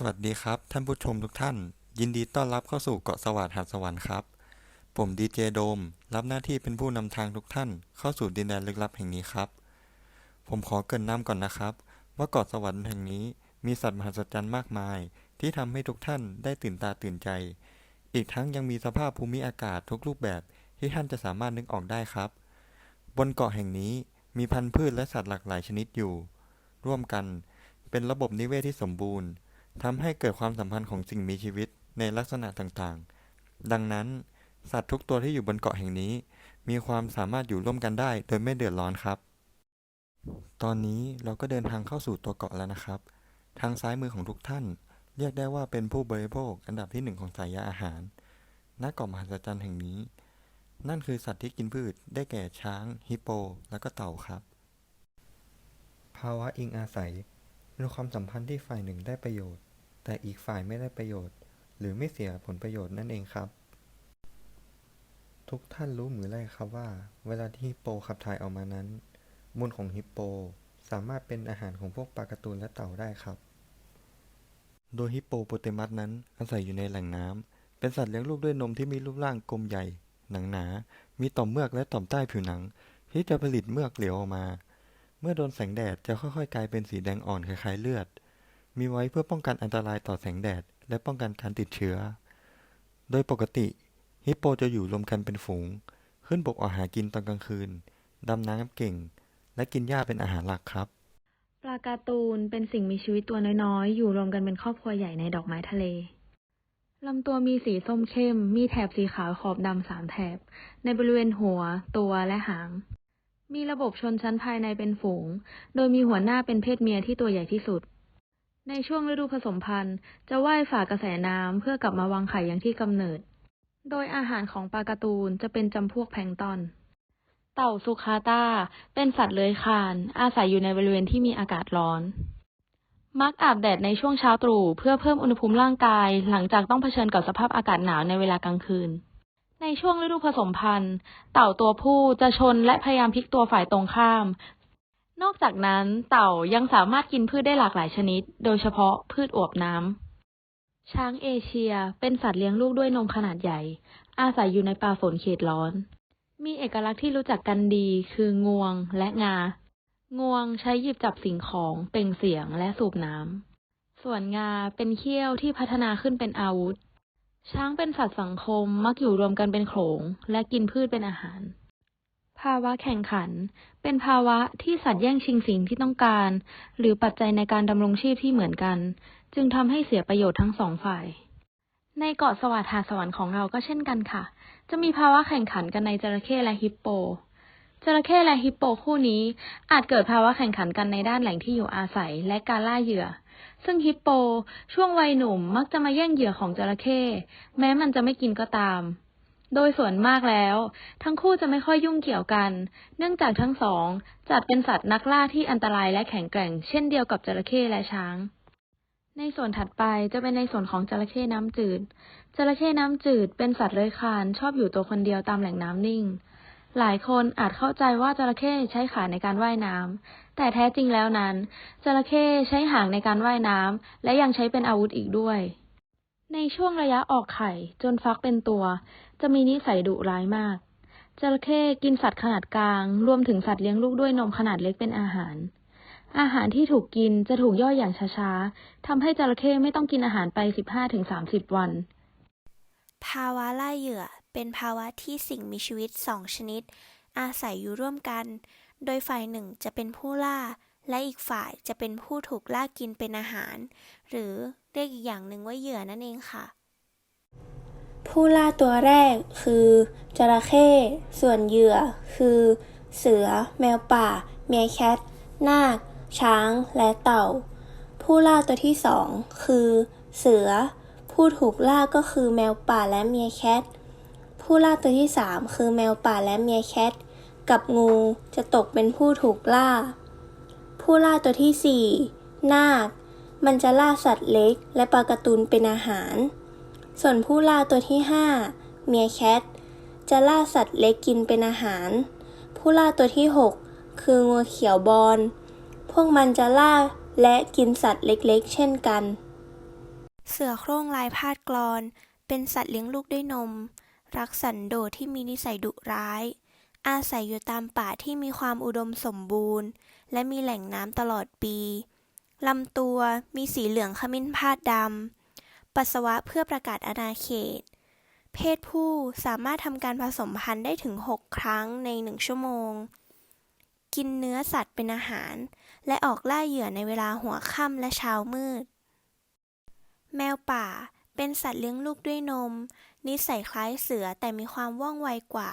สวัสดีครับ ท่านผู้ชมทุกท่าน ยินดีต้อนรับเข้าสู่เกาะสวัสดิ์หาดสวรรค์ครับ ผมดีเจโดม รับหน้าที่เป็นผู้นำทางทุกท่าน เข้าสู่ดินแดนลึกลับแห่งนี้ครับ ผมขอเกรินนำก่อนนะครับ ว่าเกาะสวรรค์แห่งนี้มีสัตว์มหัศจรรย์มากมาย ที่ทำให้ทุกท่านได้ตื่นตาตื่นใจ อีกทั้งยังมีสภาพภูมิอากาศทุกรูปแบบที่ท่านจะสามารถนึกออกได้ครับ บนเกาะแห่งนี้มีพันธุ์พืชและสัตว์หลากหลายชนิดอยู่ ร่วมกัน เป็นระบบนิเวศที่สมบูรณ์ ทำให้เกิดความสัมพันธ์ของสิ่งมีชีวิตในลักษณะต่างๆ ดังนั้น สัตว์ทุกตัวที่อยู่บนเกาะแห่งนี้ มีความสามารถอยู่ร่วมกันได้โดยไม่เดือดร้อนครับ ตอนนี้เราก็เดินทางเข้าสู่ตัวเกาะแล้วนะครับ ทางซ้ายมือของทุกท่าน เรียกได้ว่าเป็นผู้บริโภคอันดับที่หนึ่งของสายยาอาหารณเกาะมหัศจรรย์แห่งนี้ นั่นคือสัตว์ที่กินพืชได้แก่ช้าง ฮิปโป และก็เต่าครับ ภาวะอิงอาศัยเป็นความสัมพันธ์ที่ฝ่ายหนึ่งได้ประโยชน์ แต่อีกฝ่ายไม่ได้ประโยชน์ หรือไม่เสียผลประโยชน์นั่นเองครับ ทุกท่านรู้หรือไม่ครับว่า เวลาที่ฮิปโปขับถ่ายออกมานั้น มูลของฮิปโปสามารถเป็นอาหารของพวกปลาการ์ตูนและเต่าได้ครับ โดยฮิปโปโปเตมัสนั้นอาศัยอยู่ในแหล่งน้ำเป็นสัตว์เลี้ยงลูกด้วยนมที่มีรูปร่างกลมใหญ่ หนังหนา มีต่อมเมือกและต่อมใต้ผิวหนัง ที่จะผลิตเมือกเหลวออกมา เมื่อโดนแสงแดดจะค่อยๆ กลายเป็นสีแดงอ่อนคล้ายๆเลือด มีไว้เพื่อป้องกันอันตรายต่อแสงแดด และป้องกันการติดเชื้อ โดยปกติ ฮิปโปจะอยู่รวมกันเป็นฝูง ขึ้นบกออกหากินตอนกลางคืน ดำน้ำเก่ง และกินหญ้าเป็นอาหารหลักครับ ปลาการ์ตูนเป็นสิ่งมีชีวิตตัวน้อยๆ อยู่รวมกันเป็นครอบครัวใหญ่ในดอกไม้ทะเลลำตัวมีสีส้มเข้ม มีแถบสีขาวขอบดำสามแถบ ในบริเวณหัว ตัวและหาง มีระบบชนชั้นภายในเป็นฝูง โดยมีหัวหน้าเป็นเพศเมียที่ตัวใหญ่ที่สุด ในช่วงฤดูผสมพันธุ์ จะว่ายฝ่ากระแสน้ำเพื่อกลับมาวางไข่อย่างที่กำเนิด โดยอาหารของปลาการ์ตูนจะเป็นจำพวกแพลงตอน เต่าสุคาตาเป็นสัตว์เลื้อยคลาน อาศัยอยู่ในบริเวณที่มีอากาศร้อน มักอาบแดดในช่วงเช้าตรู่เพื่อเพิ่มอุณหภูมิร่างกาย หลังจากต้องเผชิญกับสภาพอากาศหนาวในเวลากลางคืนในช่วงฤดูผสมพันธุ์ เต่าตัวผู้จะชนและพยายามพลิกตัวฝ่ายตรงข้าม นอกจากนั้นเต่ายังสามารถกินพืชได้หลากหลายชนิด โดยเฉพาะพืชอวบน้ำ ช้างเอเชียเป็นสัตว์เลี้ยงลูกด้วยนมขนาดใหญ่ อาศัยอยู่ในป่าฝนเขตร้อน มีเอกลักษณ์ที่รู้จักกันดีคืองวงและงา งวงใช้หยิบจับสิ่งของเปล่งเสียงและสูบน้ำ ส่วนงาเป็นเขี้ยวที่พัฒนาขึ้นเป็นอาวุธ ช้างเป็นสัตว์สังคมมักอยู่รวมกันเป็นโขลงและกินพืชเป็นอาหาร ภาวะแข่งขัน เป็นภาวะที่สัตว์แย่งชิงสิ่งที่ต้องการ หรือปัจจัยในการดำรงชีพที่เหมือนกัน จึงทำให้เสียประโยชน์ทั้งสองฝ่าย ในเกาะสวัสดิ์หาสวรรค์ของเราก็เช่นกันค่ะ จะมีภาวะแข่งขันกันในจระเข้และฮิปโปจระเข้และฮิปโปคู่นี้อาจเกิดภาวะแข่งขันกันในด้านแหล่งที่อยู่อาศัยและการล่าเหยื่อ ซึ่งฮิปโปช่วงวัยหนุ่มมักจะมาแย่งเหยื่อของจระเข้แม้มันจะไม่กินก็ตาม โดยส่วนมากแล้ว ทั้งคู่จะไม่ค่อยยุ่งเกี่ยวกัน เนื่องจากทั้งสองจัดเป็นสัตว์นักล่าที่อันตรายและแข็งแกร่ง เช่นเดียวกับจระเข้และช้าง ในส่วนถัดไปจะเป็นในส่วนของจระเข้น้ำจืด จระเข้น้ำจืดเป็นสัตว์เลื้อยคลานชอบอยู่ตัวคนเดียวตามแหล่งน้ำนิ่ง หลายคนอาจเข้าใจว่าจระเข้ใช้ขาในการว่ายน้ำ แต่แท้จริงแล้วนั้น จระเข้ใช้หางในการว่ายน้ำและยังใช้เป็นอาวุธอีกด้วยในช่วงระยะออกไข่จนฟักเป็นตัว จะมีนิสัยดุร้ายมาก จระเข้กินสัตว์ขนาดกลาง รวมถึงสัตว์เลี้ยงลูกด้วยนมขนาดเล็กเป็นอาหาร อาหารที่ถูกกินจะถูกย่อยอย่างช้าๆทำให้จระเข้ไม่ต้องกินอาหารไป 15-30 วัน ภาวะล่าเหยื่อเป็นภาวะที่สิ่งมีชีวิตสองชนิด อาศัยอยู่ร่วมกัน โดยฝ่ายหนึ่งจะเป็นผู้ล่า และอีกฝ่ายจะเป็นผู้ถูกล่ากินเป็นอาหาร หรือเรียกอีกอย่างหนึ่งว่าเหยื่อนั่นเองค่ะ ผู้ล่าตัวแรกคือจระเข้ ส่วนเหยื่อคือ เสือ แมวป่า เมียแคท นาค ช้าง และเต่า ผู้ล่าตัวที่สองคือ เสือ ผู้ถูกล่าก็คือแมวป่าและเมียแคท ผู้ล่าตัวที่สามคือแมวป่าและเมียแคท กับงูจะตกเป็นผู้ถูกล่า ผู้ล่าตัวที่สี่นาค มันจะล่าสัตว์เล็กและปลากร์ตูนเป็นอาหาร ส่วนผู้ล่าตัวที่ห้าเมียแคท จะล่าสัตว์เล็กกินเป็นอาหาร ผู้ล่าตัวที่หกคืองูเขียวบอล พวกมันจะล่าและกินสัตว์เล็กๆ เช่นกัน เสือโคร่งลายพาดกลอน เป็นสัตว์เลี้ยงลูกด้วยนม รักสันโดษที่มีนิสัยดุร้าย อาศัยอยู่ตามป่าที่มีความอุดมสมบูรณ์ และมีแหล่งน้ำตลอดปีลำตัวมีสีเหลืองขมิ้นพาดดำ ปัสสาวะเพื่อประกาศอาณาเขต เพศผู้สามารถทำการผสมพันธุ์ได้ถึง 6 ครั้งใน 1 ชั่วโมง กินเนื้อสัตว์เป็นอาหาร และออกล่าเหยื่อในเวลาหัวค่ำและเช้ามืด แมวป่าเป็นสัตว์เลี้ยงลูกด้วยนม นิสัยคล้ายเสือแต่มีความว่องไวกว่า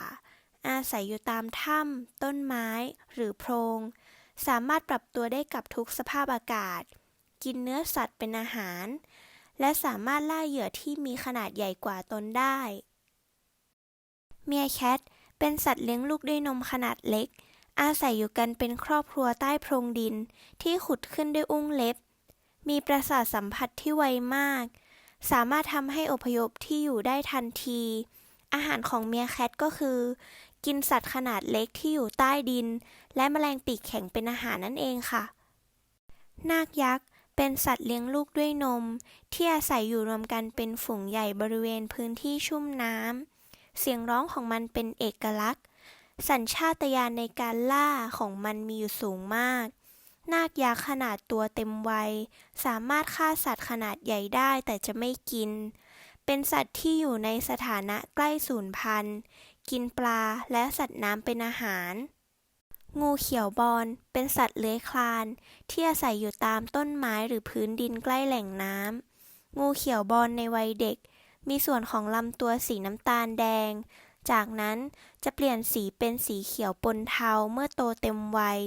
อาศัยอยู่ตามถ้ำต้นไม้ หรือโพรง สามารถปรับตัวได้กับทุกสภาพอากาศ กินเนื้อสัตว์เป็นอาหาร และสามารถล่าเหยื่อที่มีขนาดใหญ่กว่าตนได้ เมียแคทเป็นสัตว์เลี้ยงลูกด้วยนมขนาดเล็ก อาศัยอยู่กันเป็นครอบครัวใต้โพรงดินที่ขุดขึ้นด้วยอุ้งเล็บ มีประสาทสัมผัสที่ไวมาก สามารถทำให้อพยพที่อยู่ได้ทันที อาหารของเมียแคทก็คือ กินสัตว์ขนาดเล็กที่อยู่ใต้ดิน และแมลงปีกแข็งเป็นอาหารนั่นเองค่ะ นาคยักษ์ เป็นสัตว์เลี้ยงลูกด้วยนม ที่อาศัยอยู่รวมกันเป็นฝูงใหญ่บริเวณพื้นที่ชุ่มน้ำ เสียงร้องของมันเป็นเอกลักษณ์ สัญชาตญาณในการล่าของมันมีอยู่สูงมาก นาคยักษ์ขนาดตัวเต็มวัย สามารถฆ่าสัตว์ขนาดใหญ่ได้แต่จะไม่กิน เป็นสัตว์ที่อยู่ในสถานะใกล้สูญพันธุ์ กินปลาและสัตว์น้ำเป็นอาหาร งูเขียวบอลเป็นสัตว์เลื้อยคลาน ที่อาศัยอยู่ตามต้นไม้หรือพื้นดินใกล้แหล่งน้ำ งูเขียวบอลในวัยเด็ก มีส่วนของลำตัวสีน้ำตาลแดง จากนั้นจะเปลี่ยนสีเป็นสีเขียวปนเทาเมื่อโตเต็มวัย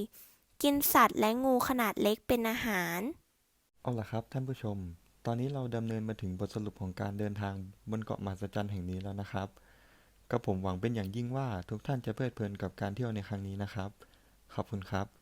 กินสัตว์และงูขนาดเล็กเป็นอาหาร เอาล่ะครับท่านผู้ชม ตอนนี้เราดำเนินมาถึงบทสรุปของการเดินทางบนเกาะมหัศจรรย์แห่งนี้แล้วนะครับก็ผมหวังเป็นอย่างยิ่งว่าทุกท่านจะเพลิดเพลินกับการเที่ยวในครั้งนี้นะครับ ขอบคุณครับ